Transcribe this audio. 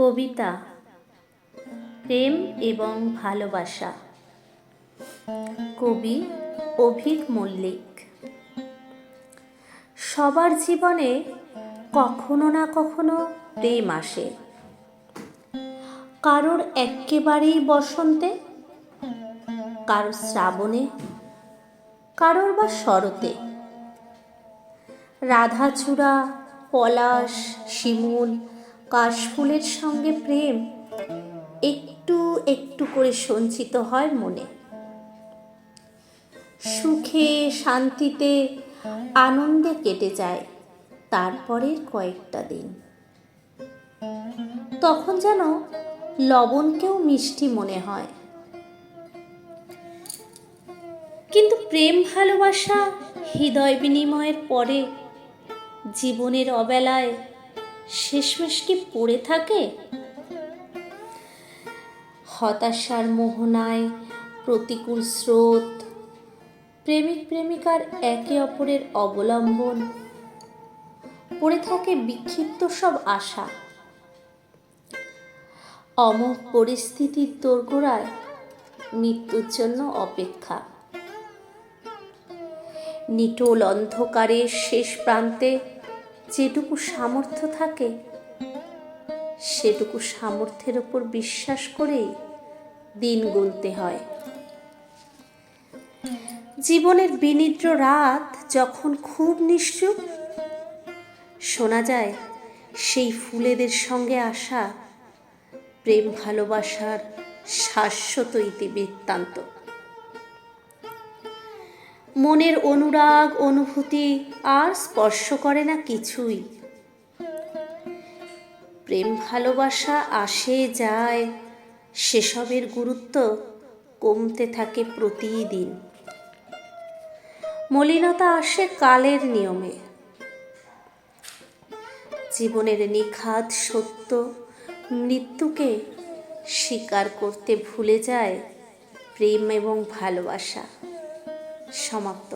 কবিতা, প্রেম এবং ভালোবাসা। কবি অভিক মল্লিক। সবার জীবনে কখনো না কখনো প্রেম আসে। কারোর একেবারেই বসন্তে, কারোর শ্রাবণে, কারোর বা শরতে। রাধাচূড়া, পলাশ, শিমুল কাশফুলের সঙ্গে প্রেম একটু একটু করে সঞ্চিত হয় মনে। সুখে, শান্তিতে আনন্দে কেটে যায় তারপরের কয়েকটা দিন। তখন যেন লবণকেও মিষ্টি মনে হয়। কিন্তু প্রেম ভালোবাসা হৃদয় বিনিময়ের পরে জীবনের অবেলায় শেষমেশ কি পড়ে থাকে? হতাশার মোহনায় প্রতিকূল স্রোত, প্রেমিক প্রেমিকার একে অপরের অবলম্বন, পড়ে থাকে বিক্ষিপ্ত সব আশা। অমোঘ পরিস্থিতির দোরগোড়ায় মৃত্যুর জন্য অপেক্ষা। নিটোল অন্ধকারের শেষ প্রান্তে যেটুকু সামর্থ্য থাকে, সেটুকু সামর্থ্যের ওপর বিশ্বাস করেই দিন গুনতে হয়। জীবনের বিনিদ্র রাত যখন খুব নিশ্চুপ, শোনা যায় সেই ফুলেদের সঙ্গে আসা প্রেম ভালোবাসার শাশ্বত ইতিবৃত্তান্ত। মনের অনুরাগ, অনুভূতি আর স্পর্শ করে না কিছুই। প্রেম ভালোবাসা আসে, যায়, সেসবের গুরুত্ব কমতে থাকে প্রতিদিন। মলিনতা আসে কালের নিয়মে। জীবনের নিখাদ সত্য মৃত্যুকে স্বীকার করতে ভুলে যায় প্রেম এবং ভালোবাসা। সমাপ্ত।